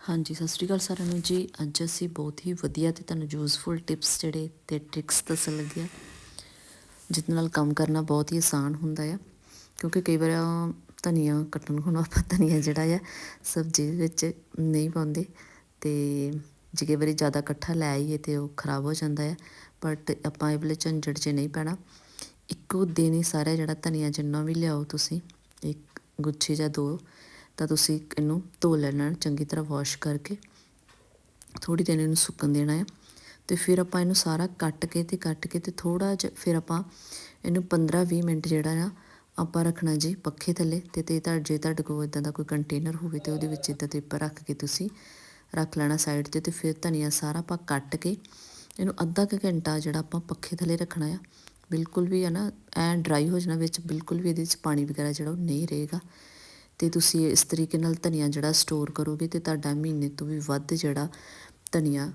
ਹਾਂਜੀ, ਸਤਿ ਸ਼੍ਰੀ ਅਕਾਲ ਸਾਰਿਆਂ ਨੂੰ ਜੀ। ਅੱਜ ਅਸੀਂ ਬਹੁਤ ਹੀ ਵਧੀਆ ਤੇ ਤੁਹਾਨੂੰ ਯੂਜ਼ਫੁਲ ਟਿਪਸ ਜਿਹੜੇ ਤੇ ਟ੍ਰਿਕਸ ਦੱਸਣ ਲੱਗੇ ਆ ਜਿਸ ਨਾਲ ਕੰਮ ਕਰਨਾ ਬਹੁਤ ਹੀ ਆਸਾਨ ਹੁੰਦਾ ਆ। ਕਿਉਂਕਿ ਕਈ ਵਾਰ ਧਨੀਆ ਕੱਟਣ ਨੂੰ ਆਪਾਂ ਧਨੀਆ ਜਿਹੜਾ ਆ, ਸਬਜ਼ੀ ਵਿੱਚ ਨਹੀਂ ਪਾਉਂਦੇ ਤੇ ਜੇ ਕਈ ਵਾਰੀ ਜ਼ਿਆਦਾ ਇਕੱਠਾ ਲੈ ਆਈਏ ਤੇ ਉਹ ਖਰਾਬ ਹੋ ਜਾਂਦਾ ਆ। ਬਟ ਆਪਾਂ ਇਹ ਵੇਲੇ ਝੰਜਟ 'ਚ ਨਹੀਂ ਪੈਣਾ। ਇੱਕੋ ਦਿਨ ਹੀ ਸਾਰਾ ਜਿਹੜਾ ਧਨੀਆ ਜਿੰਨਾ ਵੀ ਲਿਆਓ ਤੁਸੀਂ, ਇੱਕ ਗੁੱਛੀ ਜਾਂ ਦੋ ਤਾਂ ਤੁਸੀਂ ਇਹਨੂੰ ਧੋ ਲੈਣਾ, ਚੰਗੀ ਤਰ੍ਹਾਂ ਵਾਸ਼ ਕਰਕੇ। ਥੋੜੀ ਦੇਰ ਇਹਨੂੰ ਸੁੱਕਣ ਦੇਣਾ ਹੈ। ਤੇ ਫਿਰ ਆਪਾਂ ਇਹਨੂੰ ਸਾਰਾ ਕੱਟ ਕੇ ਤੇ ਕੱਟ ਕੇ ਤੇ ਥੋੜਾ ਜਿਹਾ ਫਿਰ ਆਪਾਂ ਇਹਨੂੰ 15-20 ਮਿੰਟ ਜਿਹੜਾ ਆ, ਆਪਾਂ ਰੱਖਣਾ ਜੀ ਪੱਖੇ ਥੱਲੇ। ਤੇ ਤੇ ਤੁਹਾਡੇ ਜੇ ਤੁਹਾਡੇ ਕੋਲ ਇਦਾਂ ਦਾ ਕੋਈ ਕੰਟੇਨਰ ਹੋਵੇ ਤੇ ਉਹਦੇ ਵਿੱਚ ਇਦਾਂ ਤੇ ਉੱਪਰ ਰੱਖ ਕੇ ਤੁਸੀਂ ਰੱਖ ਲੈਣਾ ਸਾਈਡ ਤੇ ਤੇ ਫਿਰ ਧਨੀਆ ਸਾਰਾ ਆਪਾਂ ਕੱਟ ਕੇ ਇਹਨੂੰ ਅੱਧਾ ਕੁ ਘੰਟਾ ਜਿਹੜਾ ਆਪਾਂ ਪੱਖੇ ਥੱਲੇ ਰੱਖਣਾ ਆ, ਬਿਲਕੁਲ ਵੀ ਹੈ ਨਾ, ਐ ਡਰਾਈ ਹੋ ਜਾਣਾ ਵਿੱਚ, ਬਿਲਕੁਲ ਵੀ ਇਹਦੇ ਵਿੱਚ ਪਾਣੀ ਵਗੈਰਾ ਜਿਹੜਾ ਉਹ ਨਹੀਂ ਰਹੇਗਾ। ਤੇ ਤੁਸੀਂ ਇਸ ਤਰੀਕੇ ਨਾਲ ਧਨੀਆ ਜਿਹੜਾ ਸਟੋਰ ਕਰੋਗੇ ਤੇ ਤੁਹਾਡਾ ਮਹੀਨੇ ਤੋਂ ਵੀ ਵੱਧ ਜਿਹੜਾ ਧਨੀਆ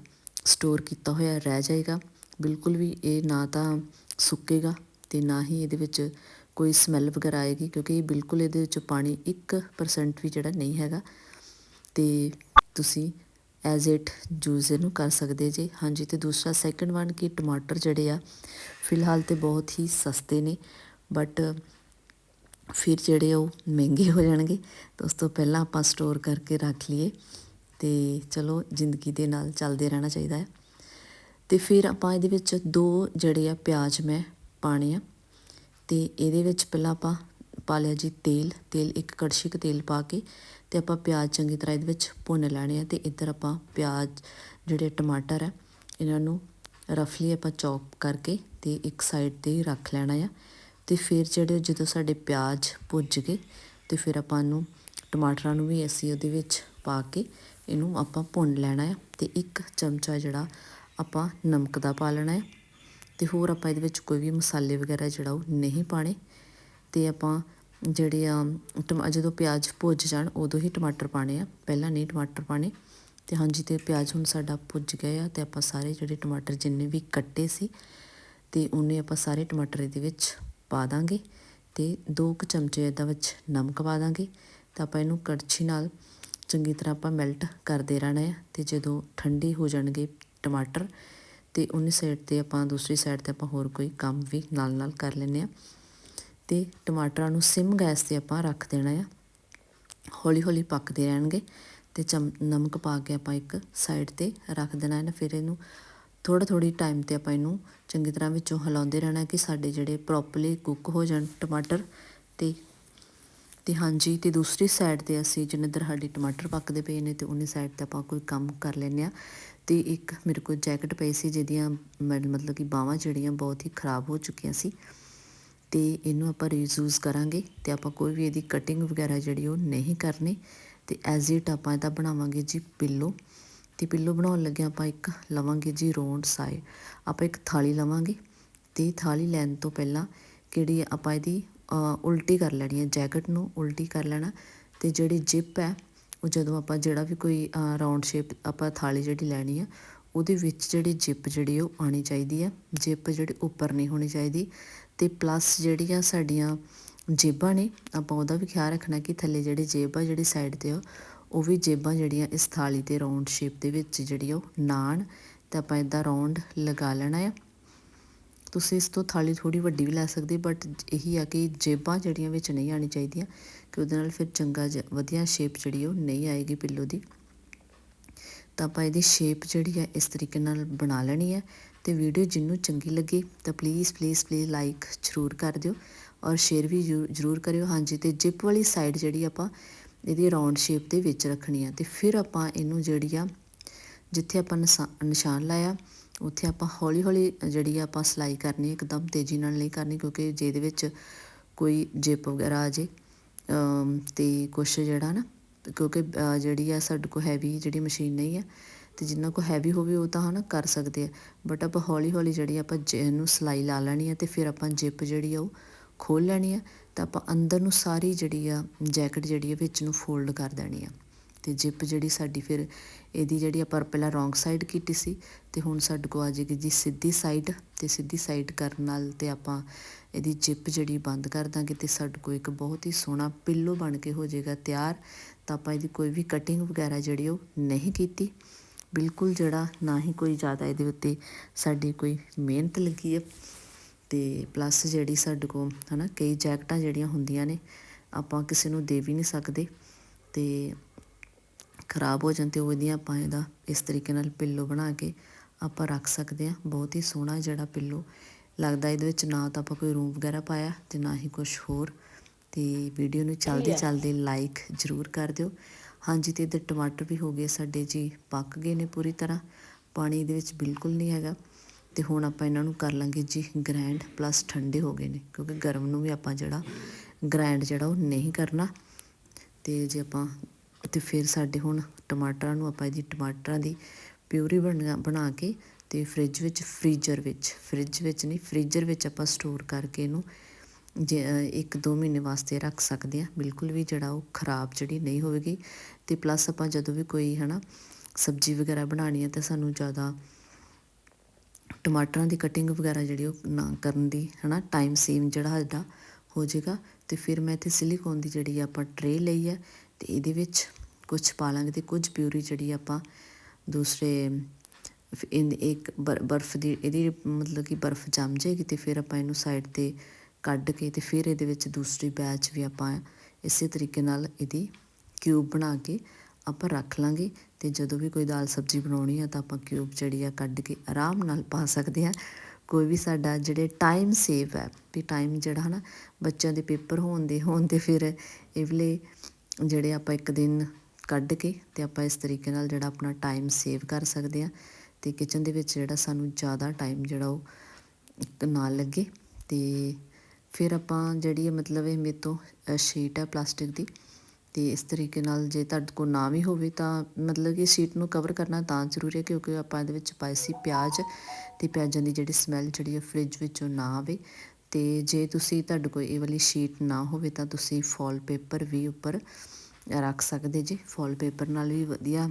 ਸਟੋਰ ਕੀਤਾ ਹੋਇਆ ਰਹਿ ਜਾਏਗਾ। ਬਿਲਕੁਲ ਵੀ ਇਹ ਨਾ ਤਾਂ ਸੁੱਕੇਗਾ ਤੇ ਨਾ ਹੀ ਇਹਦੇ ਵਿੱਚ ਕੋਈ ਸਮੈਲ ਵਗੈਰਾ ਆਏਗੀ ਕਿਉਂਕਿ ਇਹ ਬਿਲਕੁਲ ਇਹਦੇ ਵਿੱਚ ਪਾਣੀ 1% ਵੀ ਜਿਹੜਾ ਨਹੀਂ ਹੈਗਾ। ਤੇ ਤੁਸੀਂ ਐਜ਼ ਇਟ ਜੂਸ ਇਹਨੂੰ ਕਰ ਸਕਦੇ ਜੇ। ਹਾਂਜੀ, ਤੇ ਦੂਸਰਾ ਸੈਕੰਡ ਵਨ ਕਿ ਟਮਾਟਰ ਜਿਹੜੇ ਆ, ਫਿਲਹਾਲ ਤੇ ਬਹੁਤ ਹੀ ਸਸਤੇ ਨੇ ਬਟ ਫਿਰ ਜਿਹੜੇ ਉਹ ਮਹਿੰਗੇ ਹੋ ਜਾਣਗੇ, ਤਾਂ ਉਸ ਤੋਂ ਪਹਿਲਾਂ ਆਪਾਂ ਸਟੋਰ ਕਰਕੇ ਰੱਖ ਲਈਏ ਤੇ ਚਲੋ ਜ਼ਿੰਦਗੀ ਦੇ ਨਾਲ ਚੱਲਦੇ ਰਹਿਣਾ ਚਾਹੀਦਾ ਹੈ। ਤੇ ਫਿਰ ਆਪਾਂ ਇਹਦੇ ਵਿੱਚ ਦੋ ਜਿਹੜੇ ਆ ਪਿਆਜ਼ ਮੈਂ ਪਾਣੇ ਆ, ਤੇ ਇਹਦੇ ਵਿੱਚ ਪਹਿਲਾਂ ਆਪਾਂ ਪਾ ਲਿਆ ਜੀ ਤੇਲ ਤੇਲ ਇੱਕ ਕੜਛੀ ਕ ਤੇਲ ਪਾ ਕੇ ਤੇ ਆਪਾਂ ਪਿਆਜ਼ ਚੰਗੀ ਤਰ੍ਹਾਂ ਇਹਦੇ ਵਿੱਚ ਭੁੰਨ ਲੈਣੇ ਆ ਤੇ ਇੱਧਰ ਆਪਾਂ ਪਿਆਜ਼ ਜਿਹੜੇ ਟਮਾਟਰ ਆ, ਇਹਨਾਂ ਨੂੰ ਰਫਲੀ ਆਪਾਂ ਚੌਪ ਕਰਕੇ ਤੇ ਇੱਕ ਸਾਈਡ ਤੇ ਰੱਖ ਲੈਣਾ ਆ। ਅਤੇ ਫਿਰ ਜਿਹੜੇ ਜਦੋਂ ਸਾਡੇ ਪਿਆਜ਼ ਭੁੱਜ ਗਏ ਅਤੇ ਫਿਰ ਆਪਾਂ ਨੂੰ ਟਮਾਟਰਾਂ ਨੂੰ ਵੀ ਅਸੀਂ ਉਹਦੇ ਵਿੱਚ ਪਾ ਕੇ ਇਹਨੂੰ ਆਪਾਂ ਭੁੰਨ ਲੈਣਾ ਹੈ ਅਤੇ ਇੱਕ ਚਮਚਾ ਜਿਹੜਾ ਆਪਾਂ ਨਮਕ ਦਾ ਪਾ ਲੈਣਾ ਹੈ ਅਤੇ ਹੋਰ ਆਪਾਂ ਇਹਦੇ ਵਿੱਚ ਕੋਈ ਵੀ ਮਸਾਲੇ ਵਗੈਰਾ ਜਿਹੜਾ ਉਹ ਨਹੀਂ ਪਾਣੇ ਅਤੇ ਆਪਾਂ ਜਿਹੜੇ ਆ ਟਮਾ, ਜਦੋਂ ਪਿਆਜ਼ ਭੁੱਜ ਜਾਣ ਉਦੋਂ ਹੀ ਟਮਾਟਰ ਪਾਣੇ ਆ, ਪਹਿਲਾਂ ਨਹੀਂ ਟਮਾਟਰ ਪਾਣੇ ਤੇ ਹਾਂਜੀ ਤੇ ਪਿਆਜ਼ ਹੁਣ ਸਾਡਾ ਭੁੱਜ ਗਿਆ ਆ ਤੇ ਆਪਾਂ ਸਾਰੇ ਜਿਹੜੇ ਟਮਾਟਰ ਜਿੰਨੇ ਵੀ ਕੱਟੇ ਸੀ ਤੇ ਉਹਨੇ ਆਪਾਂ ਸਾਰੇ ਟਮਾਟਰ ਇਹਦੇ ਵਿੱਚ ਪਾ ਦਾਂਗੇ ਤੇ 2 ਕੁ ਚਮਚੇ ਇਹਦਾ ਵਿੱਚ ਨਮਕ ਪਾ ਦਾਂਗੇ ਤਾਂ ਆਪਾਂ ਇਹਨੂੰ ਕੜਛੀ ਨਾਲ ਚੰਗੀ ਤਰ੍ਹਾਂ ਆਪਾਂ ਮੈਲਟ ਕਰਦੇ ਰਹਿਣਾ ਹੈ ਤੇ ਜਦੋਂ ਠੰਡੀ ਹੋ ਜਾਣਗੇ ਟਮਾਟਰ ਤੇ ਉਹਨੇ ਸਾਈਡ ਤੇ ਆਪਾਂ ਦੂਸਰੀ ਸਾਈਡ ਤੇ ਆਪਾਂ ਹੋਰ ਕੋਈ ਕੰਮ ਵੀ ਨਾਲ ਨਾਲ ਕਰ ਲੈਨੇ ਆ ਤੇ ਟਮਾਟਰਾਂ ਨੂੰ ਸਿਮ ਗੈਸ ਤੇ ਆਪਾਂ ਰੱਖ ਦੇਣਾ ਆ। ਹੌਲੀ ਹੌਲੀ ਪੱਕਦੇ ਰਹਿਣਗੇ ਤੇ ਨਮਕ ਪਾ ਕੇ ਆਪਾਂ ਇੱਕ ਸਾਈਡ ਤੇ ਰੱਖ ਦੇਣਾ ਹੈ ਨਾ, ਫਿਰ ਇਹਨੂੰ ਥੋੜਾ ਥੋੜੀ ਟਾਈਮ ਤੇ ਆਪਾਂ ਇਹਨੂੰ ਚੰਗੀ ਤਰ੍ਹਾਂ ਵਿੱਚੋਂ ਹਿਲਾਉਂਦੇ ਰਹਿਣਾ ਕਿ ਸਾਡੇ ਜਿਹੜੇ ਪ੍ਰੋਪਰਲੀ ਕੁੱਕ ਹੋ ਜਾਣ ਟਮਾਟਰ ਤੇ ਤੇ ਹਾਂਜੀ, ਤੇ ਦੂਸਰੀ ਸਾਈਡ ਤੇ ਅਸੀਂ ਜਿੰਨੇ ਦਰ ਸਾਡੇ ਟਮਾਟਰ ਪੱਕਦੇ ਪਏ ਨੇ ਤੇ ਉਹਨੇ ਸਾਈਡ ਤੇ ਆਪਾਂ ਕੋਈ ਕੰਮ ਕਰ ਲੈਨੇ ਆ ਤੇ ਇੱਕ ਮੇਰੇ ਕੋਲ ਜੈਕਟ ਪਈ ਸੀ ਜਿਹਦੀਆਂ ਮਤਲਬ ਕਿ ਬਾਹਾਂ ਜਿਹੜੀਆਂ ਬਹੁਤ ਹੀ ਖਰਾਬ ਹੋ ਚੁੱਕੀਆਂ ਸੀ। ਤੇ ਇਹਨੂੰ ਆਪਾਂ ਰੀਯੂਜ਼ ਕਰਾਂਗੇ ਤੇ ਆਪਾਂ ਕੋਈ ਵੀ ਇਹਦੀ ਕਟਿੰਗ ਵਗੈਰਾ ਜਿਹੜੀ ਉਹ ਨਹੀਂ ਕਰਨੀ। ਤੇ ਐਜ਼ ਇਟ ਆਪਾਂ ਇਹਦਾ ਬਣਾਵਾਂਗੇ ਜੀ ਪਿੱਲੋ ਤੇ ਪਿੱਲੋ ਬਣਾਉਣ ਲੱਗਿਆ ਆਪਾਂ ਇੱਕ ਲਵਾਂਗੇ ਜੀ ਰੌਂਡ ਸਾਈ ਆਪਾਂ ਇੱਕ ਥਾਲੀ ਲਵਾਂਗੇ ਤੇ ਥਾਲੀ ਲੈਣ ਤੋਂ ਪਹਿਲਾਂ ਕਿਹੜੀ ਆਪਾਂ ਇਹਦੀ ਉਲਟੀ ਕਰ ਲੈਣੀ ਹੈ, ਜੈਕਟ ਨੂੰ ਉਲਟੀ ਕਰ ਲੈਣਾ ਤੇ ਜਿਹੜੀ ਜਿਪ ਹੈ, ਉਹ ਜਦੋਂ ਆਪਾਂ ਜਿਹੜਾ ਵੀ ਕੋਈ ਰਾਉਂਡ ਸ਼ੇਪ ਆਪਾਂ ਥਾਲੀ ਜਿਹੜੀ ਲੈਣੀ ਆ, ਉਹਦੇ ਵਿੱਚ ਜਿਹੜੀ ਜਿਪ ਜਿਹੜੀ ਉਹ ਆਣੀ ਚਾਹੀਦੀ ਹੈ ਜਿਪ ਜਿਹੜੀ ਉੱਪਰ ਨਹੀਂ ਹੋਣੀ ਚਾਹੀਦੀ ਤੇ ਪਲੱਸ ਜਿਹੜੀਆਂ ਸਾਡੀਆਂ ਜੇਬਾਂ ਨੇ, ਆਪਾਂ ਉਹਦਾ ਵੀ ਖਿਆਲ ਰੱਖਣਾ ਕਿ ਥੱਲੇ ਜਿਹੜੀ ਜੇਬ ਆ, ਜਿਹੜੀ ਸਾਈਡ ਤੇ ਉਹ ਵੀ ਜੇਬਾਂ ਜਿਹੜੀਆਂ ਇਸ ਥਾਲੀ ਤੇ ਰਾਉਂਡ ਸ਼ੇਪ ਦੇ ਵਿੱਚ ਜਿਹੜੀ ਉਹ ਨਾਨ ਤੇ ਆਪਾਂ ਇਦਾਂ ਰਾਉਂਡ ਲਗਾ ਲੈਣਾ ਆ। ਤੁਸੀਂ ਇਸ ਤੋਂ ਥਾਲੀ ਥੋੜੀ ਵੱਡੀ ਵੀ ਲੈ ਸਕਦੇ ਬਟ ਇਹੀ ਆ ਕਿ ਜੇਬਾਂ ਜਿਹੜੀਆਂ ਵਿੱਚ ਨਹੀਂ ਆਣੀ ਚਾਹੀਦੀਆਂ ਕਿ ਉਹਦੇ ਨਾਲ ਫਿਰ ਚੰਗਾ ਵਧੀਆ ਸ਼ੇਪ ਜਿਹੜੀ ਉਹ ਨਹੀਂ ਆਏਗੀ ਪਿੱਲੋ ਦੀ। ਤਾਂ ਆਪਾਂ ਇਹਦੀ ਸ਼ੇਪ ਜਿਹੜੀ ਹੈ ਇਸ ਤਰੀਕੇ ਨਾਲ ਬਣਾ ਲੈਣੀ ਹੈ ਤੇ ਵੀਡੀਓ ਜਿੰਨੂੰ ਚੰਗੀ ਲੱਗੇ ਤਾਂ ਪਲੀਜ਼ ਪਲੀਜ਼ ਪਲੀਜ਼ ਲਾਈਕ ਜ਼ਰੂਰ ਕਰ ਦਿਓ ਔਰ ਸ਼ੇਅਰ ਵੀ ਜ਼ਰੂਰ ਕਰਿਓ। ਹਾਂਜੀ, ਤੇ ਜਿਪ ਵਾਲੀ ਸਾਈਡ ਜਿਹੜੀ ਆਪਾਂ ਇਹਦੀ ਰਾਉਂਡ ਸ਼ੇਪ ਦੇ ਵਿੱਚ ਰੱਖਣੀ ਆ ਤੇ ਫਿਰ ਆਪਾਂ ਇਹਨੂੰ ਜਿਹੜੀ ਆ, ਜਿੱਥੇ ਆਪਾਂ ਨਿਸ਼ਾਨ ਲਾਇਆ, ਉੱਥੇ ਆਪਾਂ ਹੌਲੀ ਹੌਲੀ ਜਿਹੜੀ ਆ ਆਪਾਂ ਸਲਾਈ ਕਰਨੀ ਇੱਕਦਮ ਤੇਜ਼ੀ ਨਾਲ ਨਹੀਂ ਕਰਨੀ ਕਿਉਂਕਿ ਜੇ ਇਹਦੇ ਵਿੱਚ ਕੋਈ ਜਿਪ ਵਗੈਰਾ ਆ ਜੇ ਤੇ ਕੁਛ ਜਿਹੜਾ ਨਾ, ਕਿਉਂਕਿ ਜਿਹੜੀ ਆ ਸਾਡੇ ਕੋਲ ਹੈਵੀ ਜਿਹੜੀ ਮਸ਼ੀਨ ਨਹੀਂ ਹੈ ਤੇ ਜਿੰਨਾ ਕੋ ਹੈਵੀ ਹੋਵੇ ਉਹ ਤਾਂ ਹਨਾ ਕਰ ਸਕਦੇ ਆ ਬਟ ਆਪਾਂ ਹੌਲੀ ਹੌਲੀ ਜਿਹੜੀ ਆਪਾਂ ਇਹਨੂੰ ਸਲਾਈ ਲਾ ਲੈਣੀ ਆ ਤੇ ਫਿਰ ਆਪਾਂ ਜਿਪ ਜਿਹੜੀ ਆ ਉਹ ਖੋਲ ਲੈਣੀ ਆ ਤਾਂ ਆਪਾਂ ਅੰਦਰ ਨੂੰ ਸਾਰੀ ਜਿਹੜੀ ਆ ਜੈਕਟ ਜਿਹੜੀ ਆ ਵਿੱਚ ਨੂੰ ਫੋਲਡ ਕਰ ਦੇਣੀ ਆ। ਤੇ ਜਿਪ ਜਿਹੜੀ ਸਾਡੀ ਫਿਰ ਇਹਦੀ ਜਿਹੜੀ ਆਪਾਂ ਪਹਿਲਾਂ ਰੋਂਗ ਸਾਈਡ ਕੀਤੀ ਸੀ, ਤੇ ਹੁਣ ਸਾਡੇ ਕੋਲ ਆ ਜਾਏਗੀ ਜੀ ਸਿੱਧੀ ਸਾਈਡ ਤੇ ਸਿੱਧੀ ਸਾਈਡ ਕਰਨ ਨਾਲ ਤੇ ਆਪਾਂ ਇਹਦੀ ਜਿਪ ਜਿਹੜੀ ਬੰਦ ਕਰ ਦਾਂਗੇ ਤੇ ਸਾਡੇ ਕੋਲ ਇੱਕ ਬਹੁਤ ਹੀ ਸੋਹਣਾ ਪਿੱਲੋ ਬਣ ਕੇ ਹੋ ਜਾਏਗਾ ਤਿਆਰ। ਤਾਂ ਆਪਾਂ ਇਹਦੀ ਕੋਈ ਵੀ ਕਟਿੰਗ ਵਗੈਰਾ ਜਿਹੜੀ ਉਹ ਨਹੀਂ ਕੀਤੀ। ਬਿਲਕੁਲ ਜਿਹੜਾ ਨਾ ਹੀ ਕੋਈ ਜ਼ਿਆਦਾ ਇਹਦੇ ਉੱਤੇ ਸਾਡੀ ਕੋਈ ਮਿਹਨਤ ਲੱਗੀ ਹੈ ਤੇ ਪਲੱਸ ਜਿਹੜੀ ਸਾਡੇ ਕੋਲ ਹਨਾ ਕਈ ਜੈਕਟਾਂ ਜਿਹੜੀਆਂ ਹੁੰਦੀਆਂ ਨੇ ਆਪਾਂ ਕਿਸੇ ਨੂੰ ਦੇ ਵੀ ਨਹੀਂ ਸਕਦੇ ਤੇ ਖਰਾਬ ਹੋ ਜਾਣ ਤੇ ਉਹਦੀਆਂ ਆਪਾਂ ਇਹਦਾ ਇਸ ਤਰੀਕੇ ਨਾਲ ਪਿੱਲੋ ਬਣਾ ਕੇ ਆਪਾਂ ਰੱਖ ਸਕਦੇ ਹਾਂ। ਬਹੁਤ ਹੀ ਸੋਹਣਾ ਜਿਹੜਾ ਪਿੱਲੋ ਲੱਗਦਾ ਇਹਦੇ ਵਿੱਚ ਨਾ ਤਾਂ ਆਪਾਂ ਕੋਈ ਰੂਮ ਵਗੈਰਾ ਪਾਇਆ ਤੇ ਨਾ ਹੀ ਕੁਝ ਹੋਰ। ਤੇ ਵੀਡੀਓ ਨੂੰ ਚੱਲਦੇ ਚੱਲਦੇ ਲਾਈਕ ਜ਼ਰੂਰ ਕਰ ਦਿਓ। ਹਾਂਜੀ ਤੇ ਇੱਧਰ ਟਮਾਟਰ ਵੀ ਹੋ ਗਏ ਸਾਡੇ ਜੀ ਪੱਕ ਗਏ ਨੇ ਪੂਰੀ ਤਰ੍ਹਾਂ। ਪਾਣੀ ਇਹਦੇ ਵਿੱਚ ਬਿਲਕੁਲ ਨਹੀਂ ਹੈਗਾ। ਤੇ ਹੁਣ ਆਪਾਂ ਇਹਨਾਂ ਨੂੰ ਕਰ ਲਾਂਗੇ ਜੀ ਗ੍ਰਾਈਂਡ ਪਲੱਸ ਠੰਡੇ ਹੋ ਗਏ ਨੇ ਕਿਉਂਕਿ ਗਰਮ ਨੂੰ ਵੀ ਆਪਾਂ ਜਿਹੜਾ ਗ੍ਰਾਈਂਡ ਜਿਹੜਾ ਉਹ ਨਹੀਂ ਕਰਨਾ। ਤੇ ਜੇ ਆਪਾਂ ਤੇ ਫਿਰ ਸਾਡੇ ਹੁਣ ਟਮਾਟਰਾਂ ਨੂੰ ਆਪਾਂ ਇਹਦੀ ਟਮਾਟਰਾਂ ਦੀ ਪਿਊਰੀ ਬਣਾ ਬਣਾ ਕੇ ਤੇ ਫ੍ਰਿਜ ਵਿੱਚ ਫ੍ਰੀਜ਼ਰ ਵਿੱਚ ਫ੍ਰਿਜ ਵਿੱਚ ਨਹੀਂ ਫ੍ਰੀਜ਼ਰ ਵਿੱਚ ਆਪਾਂ ਸਟੋਰ ਕਰਕੇ ਇਹਨੂੰ ਜੇ ਅ, ਇੱਕ ਦੋ ਮਹੀਨੇ ਵਾਸਤੇ ਰੱਖ ਸਕਦੇ ਆ ਬਿਲਕੁਲ ਵੀ ਜਿਹੜਾ ਉਹ ਖਰਾਬ ਜਿਹੜੀ ਨਹੀਂ ਹੋਵੇਗੀ। ਤੇ ਪਲੱਸ ਆਪਾਂ ਜਦੋਂ ਵੀ ਕੋਈ ਹਨਾ ਸਬਜ਼ੀ ਵਗੈਰਾ ਬਣਾਉਣੀ ਹੈ ਤਾਂ ਸਾਨੂੰ ਜ਼ਿਆਦਾ ਟਮਾਟਰਾਂ ਦੀ ਕਟਿੰਗ ਵਗੈਰਾ ਜਿਹੜੀ ਉਹ ਨਾ ਕਰਨ ਦੀ, ਹਨਾ ਟਾਈਮ ਸੇਮ ਜਿਹੜਾ ਸਾਡਾ ਹੋ ਜਾਏਗਾ। ਤੇ ਫਿਰ ਮੈਂ ਇੱਥੇ ਸਿਲੀਕੋਨ ਦੀ ਜਿਹੜੀ ਆਪਾਂ ਟਰੇ ਲਈ ਹੈ ਤੇ ਇਹਦੇ ਵਿੱਚ ਕੁਝ ਪਾ ਲਾਂਗੇ ਤੇ ਕੁਝ ਪਿਊਰੀ ਜਿਹੜੀ ਆਪਾਂ ਦੂਸਰੇ ਫ- ਇਨ ਇੱਕ ਬਰਫ਼ ਦੀ, ਇਹਦੀ ਮਤਲਬ ਕਿ ਬਰਫ਼ ਜੰਮ ਜਾਏਗੀ ਤੇ ਫਿਰ ਆਪਾਂ ਇਹਨੂੰ ਸਾਈਡ ਤੇ ਕੱਢ ਕੇ ਤੇ ਫਿਰ ਇਹਦੇ ਵਿੱਚ ਦੂਸਰੀ ਬੈਚ ਵੀ ਆਪਾਂ ਇਸੇ ਤਰੀਕੇ ਨਾਲ ਇਹਦੀ ਕਿਊਬ ਬਣਾ ਕੇ ਆਪਾਂ ਰੱਖ ਲਾਂਗੇ ਤੇ ਜਦੋਂ ਵੀ ਕੋਈ ਦਾਲ ਸਬਜ਼ੀ ਬਣਾਉਣੀ ਆ ਤਾਂ ਆਪਾਂ ਕਿਊਬ ਜਿਹੜੀ ਆ ਕੱਢ ਕੇ ਆਰਾਮ ਨਾਲ ਪਾ ਸਕਦੇ ਆ। ਕੋਈ ਵੀ ਸਾਡਾ ਜਿਹੜੇ ਟਾਈਮ ਸੇਵ ਹੈ ਵੀ ਟਾਈਮ ਜਿਹੜਾ ਹਨਾ, ਬੱਚਿਆਂ ਦੇ ਪੇਪਰ ਹੋਣ ਦੇ, ਹੋਣ ਤੇ ਫਿਰ ਇਹ ਵੇਲੇ ਜਿਹੜੇ ਆਪਾਂ ਇੱਕ ਦਿਨ ਕੱਢ ਕੇ ਤੇ ਆਪਾਂ ਇਸ ਤਰੀਕੇ ਨਾਲ ਜਿਹੜਾ ਆਪਣਾ ਟਾਈਮ ਸੇਵ ਕਰ ਸਕਦੇ ਆ ਤੇ ਕਿਚਨ ਦੇ ਵਿੱਚ ਜਿਹੜਾ ਸਾਨੂੰ ਜ਼ਿਆਦਾ ਟਾਈਮ ਜਿਹੜਾ ਉਹ ਨਾ ਲੱਗੇ ਤੇ ਫਿਰ ਆਪਾਂ ਜਿਹੜੀ ਹੈ ਮਤਲਬ ਇਹ ਮੇਰੇ ਤੋਂ ਸ਼ੀਟ ਹੈ ਪਲਾਸਟਿਕ ਦੀ ਤੇ ਇਸ ਤਰੀਕੇ ਨਾਲ ਜੇ ਤੁਹਾਡੇ ਕੋਲ ਨਾ ਵੀ ਹੋਵੇ ਤਾਂ ਮਤਲਬ ਕਿ ਸ਼ੀਟ ਨੂੰ ਕਵਰ ਕਰਨਾ ਤਾਂ ਜ਼ਰੂਰੀ ਹੈ ਕਿਉਂਕਿ ਆਪਾਂ ਇਹਦੇ ਵਿੱਚ ਪਾਏ ਸੀ ਪਿਆਜ਼ ਤੇ ਪਿਆਜ਼ਾਂ ਦੀ ਜਿਹੜੀ ਸਮੈਲ ਜਿਹੜੀ ਹੈ ਫ੍ਰਿਜ ਵਿੱਚੋਂ ਨਾ ਆਵੇ ਤੇ ਜੇ ਤੁਸੀਂ ਤੁਹਾਡੇ ਕੋਲ ਇਹ ਵਾਲੀ ਸ਼ੀਟ ਨਾ ਹੋਵੇ ਤਾਂ ਤੁਸੀਂ ਫੋਲ ਪੇਪਰ ਵੀ ਉੱਪਰ ਰੱਖ ਸਕਦੇ ਜੀ। ਫੋਲ ਪੇਪਰ ਨਾਲ ਵੀ ਵਧੀਆ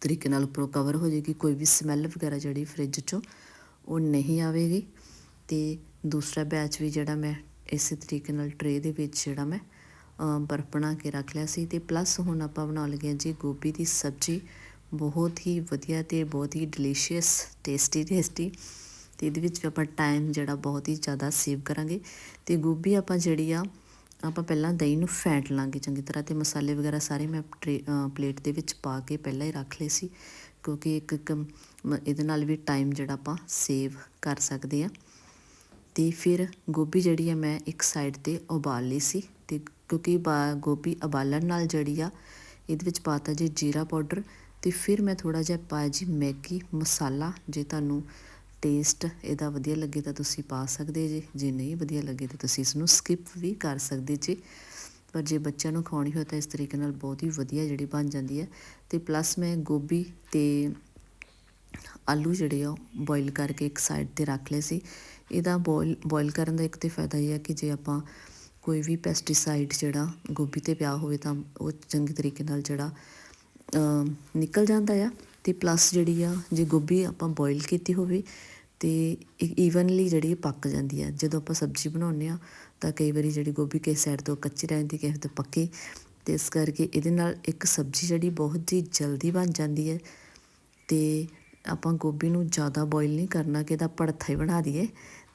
ਤਰੀਕੇ ਨਾਲ ਉੱਪਰੋਂ ਕਵਰ ਹੋ ਜਾਏਗੀ। ਕੋਈ ਵੀ ਸਮੈਲ ਵਗੈਰਾ ਜਿਹੜੀ ਫ੍ਰਿਜ 'ਚੋਂ ਉਹ ਨਹੀਂ ਆਵੇਗੀ ਤੇ ਦੂਸਰਾ ਬੈਚ ਵੀ ਜਿਹੜਾ ਮੈਂ ਇਸੇ ਤਰੀਕੇ ਨਾਲ ਟਰੇ ਦੇ ਵਿੱਚ ਜਿਹੜਾ ਮੈਂ ਬਰਫ਼ ਬਣਾ ਕੇ ਰੱਖ ਲਿਆ ਸੀ ਤੇ ਪਲੱਸ ਹੁਣ ਆਪਾਂ ਬਣਾਉਣ ਲੱਗੇ ਹਾਂ ਜੀ ਗੋਭੀ ਦੀ ਸਬਜ਼ੀ। ਬਹੁਤ ਹੀ ਵਧੀਆ ਤੇ ਬਹੁਤ ਹੀ ਡਿਲੀਸ਼ੀਅਸ ਟੇਸਟੀ ਟੇਸਟੀ ਤੇ ਇਹਦੇ ਵਿੱਚ ਵੀ ਆਪਾਂ ਟਾਈਮ ਜਿਹੜਾ ਬਹੁਤ ਹੀ ਜ਼ਿਆਦਾ ਸੇਵ ਕਰਾਂਗੇ। ਤੇ ਗੋਭੀ ਆਪਾਂ ਜਿਹੜੀ ਆ, ਆਪਾਂ ਪਹਿਲਾਂ ਦਹੀਂ ਨੂੰ ਫੈਂਟ ਲਾਂਗੇ ਚੰਗੀ ਤਰ੍ਹਾਂ ਤੇ ਮਸਾਲੇ ਵਗੈਰਾ ਸਾਰੇ ਮੈਂ ਟਰੇ- ਪਲੇਟ ਦੇ ਵਿੱਚ ਪਾ ਕੇ ਪਹਿਲਾਂ ਹੀ ਰੱਖ ਲਏ ਸੀ। ਕਿਉਂਕਿ ਇੱਕ ਇੱਕ ਮ- ਇਹਦੇ ਨਾਲ ਵੀ ਟਾਈਮ ਜਿਹੜਾ ਆਪਾਂ ਸੇਵ ਕਰ ਸਕਦੇ ਆ ਤੇ ਫਿਰ ਗੋਭੀ ਜਿਹੜੀ ਆ ਮੈਂ ਇੱਕ ਸਾਈਡ ਤੇ ਉਬਾਲ ਲਈ ਸੀ ਤੇ ਕਿਉਂਕਿ ਬਾ- ਗੋਭੀ ਉਬਾਲਣ ਨਾਲ ਜਿਹੜੀ ਆ, ਇਹਦੇ ਵਿੱਚ ਪਾਤਾ ਜੀ ਜੀਰਾ ਪਾਊਡਰ ਤੇ ਫਿਰ ਮੈਂ ਥੋੜਾ ਜਿਹਾ ਪਾਇਆ ਜੀ ਮੈਗੀ ਮਸਾਲਾ, ਜੇ ਤੁਹਾਨੂੰ ਟੇਸਟ ਇਹਦਾ ਵਧੀਆ ਲੱਗੇ ਤਾਂ ਤੁਸੀਂ ਪਾ ਸਕਦੇ ਜੀ, ਜੇ ਨਹੀਂ ਵਧੀਆ ਲੱਗੇ ਤਾਂ ਤੁਸੀਂ ਇਸ ਨੂੰ ਸਕਿਪ ਵੀ ਕਰ ਸਕਦੇ ਜੀ। ਪਰ ਜੇ ਬੱਚਿਆਂ ਨੂੰ ਖਾਣੀ ਹੋਵੇ ਤਾਂ ਇਸ ਤਰੀਕੇ ਨਾਲ ਬਹੁਤ ਹੀ ਵਧੀਆ ਜਿਹੜੀ ਬਣ ਜਾਂਦੀ ਹੈ। ਤੇ ਪਲੱਸ ਮੈਂ ਗੋਭੀ ਤੇ ਆਲੂ ਜਿਹੜੇ ਆ ਬੋਇਲ ਕਰਕੇ ਇੱਕ ਸਾਈਡ ਤੇ ਰੱਖ ਲਏ ਸੀ। ਇਹਦਾ ਬੋਇਲ ਬੋਇਲ ਕਰਨ ਦਾ ਇੱਕ ਤੇ ਫਾਇਦਾ ਇਹ ਹੈ ਕਿ ਜੇ ਆਪਾਂ ਕੋਈ ਵੀ ਪੈਸਟੀਸਾਈਡ ਜਿਹੜਾ ਗੋਭੀ ਤੇ ਪਿਆ ਹੋਵੇ ਤਾਂ ਉਹ ਚੰਗੇ ਤਰੀਕੇ ਨਾਲ ਜਿਹੜਾ ਨਿਕਲ ਜਾਂਦਾ ਆ ਤੇ ਪਲੱਸ ਜਿਹੜੀ ਆ, ਜੇ ਗੋਭੀ ਆਪਾਂ ਬੋਇਲ ਕੀਤੀ ਹੋਵੇ ਤੇ ਈਵਨਲੀ ਜਿਹੜੀ ਪੱਕ ਜਾਂਦੀ ਆ। ਜਦੋਂ ਆਪਾਂ ਸਬਜ਼ੀ ਬਣਾਉਂਦੇ ਆ ਤਾਂ ਕਈ ਵਾਰੀ ਜਿਹੜੀ ਗੋਭੀ ਕਿਸੇ ਸਾਈਡ ਤੋਂ ਕੱਚੀ ਰਹਿੰਦੀ, ਕਿਸੇ ਤੋਂ ਪੱਕੀ ਤੇ ਇਸ ਕਰਕੇ ਇਹਦੇ ਨਾਲ ਇੱਕ ਸਬਜ਼ੀ ਜਿਹੜੀ ਬਹੁਤ ਹੀ ਜਲਦੀ ਬਣ ਜਾਂਦੀ ਹੈ ਤੇ ਆਪਾਂ ਗੋਭੀ ਨੂੰ ਜ਼ਿਆਦਾ ਬੋਇਲ ਨਹੀਂ ਕਰਨਾ ਕਿ ਇਹਦਾ ਭੜਥਾ ਹੀ ਬਣਾ ਦਈਏ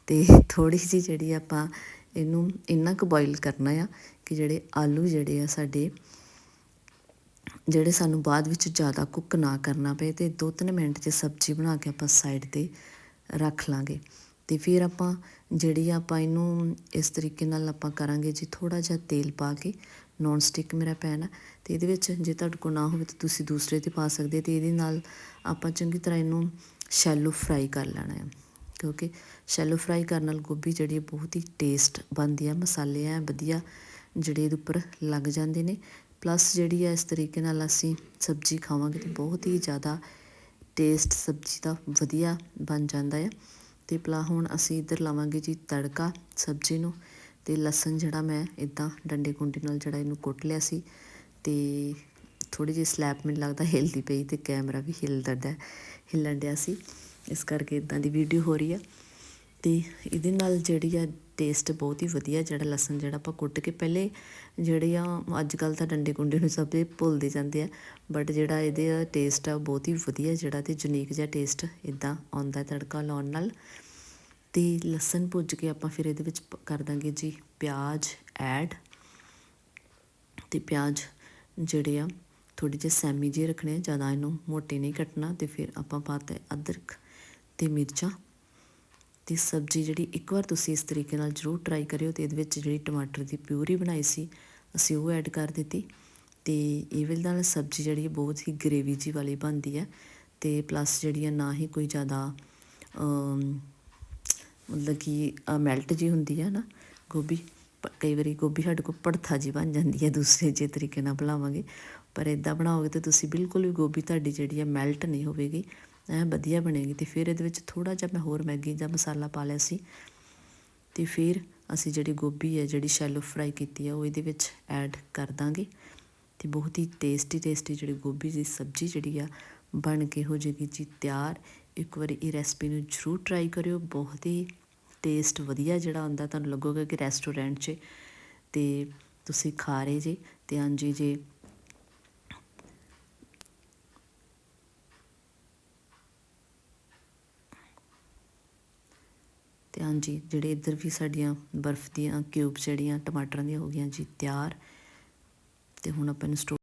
ਤੇ ਥੋੜੀ ਜਿਹੀ ਜਿਹੜੀ ਆਪਾਂ ਇਹਨੂੰ ਇੰਨਾ ਕੁ ਬੋਇਲ ਕਰਨਾ ਆ ਕਿ ਜਿਹੜੇ ਆਲੂ ਜਿਹੜੇ ਆ ਸਾਡੇ, ਜਿਹੜੇ ਸਾਨੂੰ ਬਾਅਦ ਵਿੱਚ ਜ਼ਿਆਦਾ ਕੁੱਕ ਨਾ ਕਰਨਾ ਪਏ ਤੇ 2-3 ਮਿੰਟ 'ਚ ਸਬਜ਼ੀ ਬਣਾ ਕੇ ਆਪਾਂ ਸਾਈਡ ਤੇ ਰੱਖ ਲਾਂਗੇ। ਤੇ ਫਿਰ ਆਪਾਂ ਜਿਹੜੀ ਆਪਾਂ ਇਹਨੂੰ ਇਸ ਤਰੀਕੇ ਨਾਲ ਆਪਾਂ ਕਰਾਂਗੇ ਜੀ ਥੋੜਾ ਜਿਹਾ ਤੇਲ ਪਾ ਕੇ ਨੌਨ ਸਟਿਕ ਮੇਰਾ ਪੈਨ ਆ, ਤੇ ਇਹਦੇ ਵਿੱਚ ਜੇ ਤੁਹਾਡੇ ਕੋਲ ਨਾ ਹੋਵੇ ਤਾਂ ਤੁਸੀਂ ਦੂਸਰੇ ਤੇ ਪਾ ਸਕਦੇ ਤੇ ਇਹਦੇ ਨਾਲ ਆਪਾਂ ਚੰਗੀ ਤਰ੍ਹਾਂ ਇਹਨੂੰ ਸ਼ੈਲੋ ਫਰਾਈ ਕਰ ਲੈਣਾ ਹੈ ਕਿਉਂਕਿ ਸ਼ੈਲੋ ਫਰਾਈ ਕਰਨ ਨਾਲ ਗੋਭੀ ਜਿਹੜੀ ਹੈ ਬਹੁਤ ਹੀ ਟੇਸਟ ਬਣਦੀ ਆ ਮਸਾਲੇ ਆ ਵਧੀਆ ਜਿਹੜੇ ਇਹਦੇ ਉੱਪਰ ਲੱਗ ਜਾਂਦੇ ਨੇ। ਪਲੱਸ ਜਿਹੜੀ ਆ ਇਸ ਤਰੀਕੇ ਨਾਲ ਅਸੀਂ ਸਬਜ਼ੀ ਖਾਵਾਂਗੇ ਤੇ ਬਹੁਤ ਹੀ ਜ਼ਿਆਦਾ ਟੇਸਟ ਸਬਜ਼ੀ ਦਾ ਵਧੀਆ ਬਣ ਜਾਂਦਾ ਹੈ। ਤੇ ਪਲਾ ਹੁਣ ਅਸੀਂ ਇੱਧਰ ਲਾਵਾਂਗੇ ਜੀ ਤੜਕਾ ਸਬਜ਼ੀ ਨੂੰ ਤੇ ਲਸਣ ਜਿਹੜਾ ਮੈਂ ਇਦਾਂ ਡੰਡੇ ਕੁੰਡੇ ਨਾਲ ਜਿਹੜਾ ਇਹਨੂੰ ਕੁੱਟ ਲਿਆ ਸੀ ਤੇ ਥੋੜੀ ਜਿਹੀ ਸਲੈਪ ਮੈਨੂੰ ਲੱਗਦਾ ਹਿਲਦੀ ਪਈ ਤੇ ਕੈਮਰਾ ਵੀ ਹਿਲਦਾ ਡਿਆ ਹਿੱਲਣ ਡਿਆ ਸੀ। ਇਸ ਕਰਕੇ ਇਦਾਂ ਦੀ ਵੀਡੀਓ ਹੋ ਰਹੀ ਆ। ਤੇ ਇਹਦੇ ਨਾਲ ਜਿਹੜੀ ਆ ਟੇਸਟ ਬਹੁਤ ਹੀ ਵਧੀਆ, ਜਿਹੜਾ ਲਸਣ ਜਿਹੜਾ ਆਪਾਂ ਕੁੱਟ ਕੇ ਪਹਿਲੇ ਜਿਹੜੇ ਆ ਅੱਜ ਕੱਲ ਤਾਂ ਡੰਡੇ ਗੁੰਡੇ ਨੂੰ ਸਭ ਇਹ ਭੁੱਲਦੇ ਜਾਂਦੇ ਆ ਬਟ ਜਿਹੜਾ ਇਹਦੇ ਟੇਸਟ ਆ, ਉਹ ਬਹੁਤ ਹੀ ਵਧੀਆ ਜਿਹੜਾ ਤੇ ਯੂਨੀਕ ਜਿਹਾ ਟੇਸਟ ਇਦਾਂ ਆਉਂਦਾ ਤੜਕਾ ਲਾਉਣ ਨਾਲ। ਤੇ ਲਸਣ ਭੁੱਜ ਕੇ ਆਪਾਂ ਫਿਰ ਇਹਦੇ ਵਿੱਚ ਪ- ਕਰ ਦਾਂਗੇ ਜੀ ਪਿਆਜ਼ ਐਡ ਤੇ ਪਿਆਜ਼ ਜਿਹੜੇ ਆ ਥੋੜੀ ਜਿਹੀ ਸੈਮੀ ਜਿਹੇ ਰੱਖਣੇ ਆ, ਜ਼ਿਆਦਾ ਇਹਨੂੰ ਮੋਟੇ ਨਹੀਂ ਕੱਟਣਾ ਤੇ ਫਿਰ ਆਪਾਂ ਪਾਤੇ ਅਦਰਕ। ਤੇ ਮਿਰਚਾਂ ਤੇ ਸਬਜ਼ੀ ਜਿਹੜੀ ਇੱਕ ਵਾਰ ਤੁਸੀਂ ਇਸ ਤਰੀਕੇ ਨਾਲ ਜ਼ਰੂਰ ਟਰਾਈ ਕਰਿਓ ਤੇ ਇਹਦੇ ਵਿੱਚ ਜਿਹੜੀ ਟਮਾਟਰ ਦੀ ਪਿਊਰੀ ਬਣਾਈ ਸੀ, ਅਸੀਂ ਉਹ ਐਡ ਕਰ ਦਿੱਤੀ ਤੇ ਇਹ ਵੇਲੇ ਨਾਲ ਸਬਜ਼ੀ ਜਿਹੜੀ ਬਹੁਤ ਹੀ ਗ੍ਰੇਵੀ ਜੀ ਵਾਲੀ ਬਣਦੀ ਹੈ ਤੇ ਪਲੱਸ ਜਿਹੜੀ ਹੈ ਨਾ ਹੀ ਕੋਈ ਜ਼ਿਆਦਾ ਮਤਲਬ ਕਿ ਮੈਲਟ ਜੀ ਹੁੰਦੀ ਹੈ ਨਾ ਗੋਭੀ ਕਈ ਵਾਰੀ ਗੋਭੀ ਸਾਡੇ ਕੋਲ ਪੜਥਾ ਜੀ ਬਣ ਜਾਂਦੀ ਹੈ ਦੂਸਰੇ ਜੇ ਤਰੀਕੇ ਨਾਲ ਬਣਾਵਾਂਗੇ, ਪਰ ਇਦਾਂ ਬਣਾਓਗੇ ਤਾਂ ਤੁਸੀਂ ਬਿਲਕੁਲ ਵੀ ਗੋਭੀ ਤੁਹਾਡੀ ਜਿਹੜੀ ਹੈ ਮੈਲਟ ਨਹੀਂ ਹੋਵੇਗੀ। ਐ ਵਧੀਆ ਬਣੇਗੀ ਤੇ ਫਿਰ ਇਹਦੇ ਵਿੱਚ ਥੋੜਾ ਜਿਹਾ ਮੈਂ ਹੋਰ ਮੈਗੀ ਦਾ ਮਸਾਲਾ ਪਾ ਲਿਆ ਸੀ ਤੇ ਫਿਰ ਅਸੀਂ ਜਿਹੜੀ ਗੋਭੀ ਹੈ, ਜਿਹੜੀ ਸ਼ੈਲੋ ਫਰਾਈ ਕੀਤੀ ਹੈ, ਉਹ ਇਹਦੇ ਵਿੱਚ ਐਡ ਕਰ ਦਾਂਗੇ ਤੇ ਬਹੁਤ ਹੀ ਟੇਸਟੀ ਟੇਸਟੀ ਜਿਹੜੀ ਗੋਭੀ ਦੀ ਸਬਜ਼ੀ ਜਿਹੜੀ ਆ ਬਣ ਕੇ ਹੋ ਜਾਏਗੀ ਜੀ ਤਿਆਰ। ਇੱਕ ਵਾਰੀ ਇਹ ਰੈਸਪੀ ਨੂੰ ਜ਼ਰੂਰ ਟਰਾਈ ਕਰਿਓ, ਬਹੁਤ ਹੀ ਟੇਸਟ ਵਧੀਆ ਜਿਹੜਾ ਆਉਂਦਾ, ਤੁਹਾਨੂੰ ਲੱਗੂਗਾ ਕਿ ਰੈਸਟੋਰੈਂਟ 'ਚ ਤੇ ਤੁਸੀਂ ਖਾ ਰਹੇ ਜੇ ਤੇ ਹਾਂਜੀ ਜੇ ਤੇ ਹਾਂਜੀ, ਜਿਹੜੇ ਇੱਧਰ ਵੀ ਸਾਡੀਆਂ ਬਰਫ਼ ਦੀਆਂ ਕਿਊਬ ਜਿਹੜੀਆਂ ਟਮਾਟਰਾਂ ਦੀਆਂ ਹੋ ਗਈਆਂ ਜੀ ਤਿਆਰ, ਤੇ ਹੁਣ ਆਪਾਂ ਇਹਨੂੰ